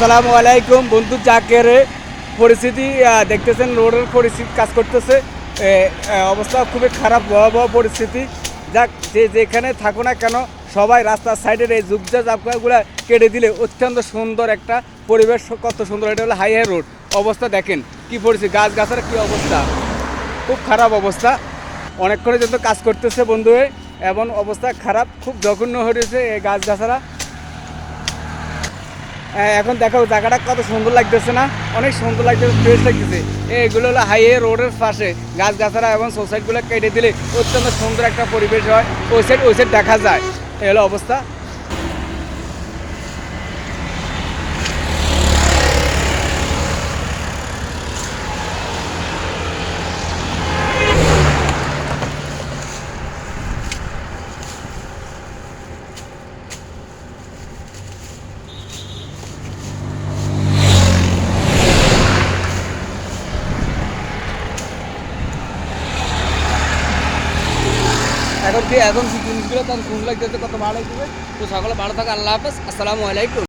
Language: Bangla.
আসসালামু আলাইকুম। বন্ধু জাকের পরিস্থিতি দেখতেছেন, রোডের পরিস্থিতি, কাজ করতেছে। অবস্থা খুবই খারাপ, ভয়াবহ পরিস্থিতি। যাক, যে যেখানে থাকো না কেন, সবাই রাস্তার সাইডের এই জুবজা জাপকাগুলো কেটে দিলে অত্যন্ত সুন্দর একটা পরিবেশ, কত সুন্দর, এটা হলো হাই হাই রোড অবস্থা দেখেন, কি পরিস্থিতি গাছ গাছের কি অবস্থা? খুব খারাপ অবস্থা। অনেকক্ষণে যত কাজ করতেছে বন্ধু এমন অবস্থা খারাপ, খুব জঘন্য হয়েছে এই গাছ গাছারা এখন দেখো জায়গাটা কত সুন্দর লাগতেছে না? অনেক সুন্দর লাগতেছে ফ্রেশ লাগতেছে। এগুলো হলো হাইওয়ে রোডের পাশে। গাছ গাছারা এবং সোসাইডগুলো কেটে দিলে অত্যন্ত সুন্দর একটা পরিবেশ হয়। ওই সাইড ওই সাইড দেখা যায়। এগুলো হলো অবস্থা। এখন কি এখন জিনিসগুলো তার সুন্দর লাগতেছে কত ভালো লাগবে। তো সকলে ভালো থাকা, আল্লাহ হাফেজ। আসসালামু আলাইকুম।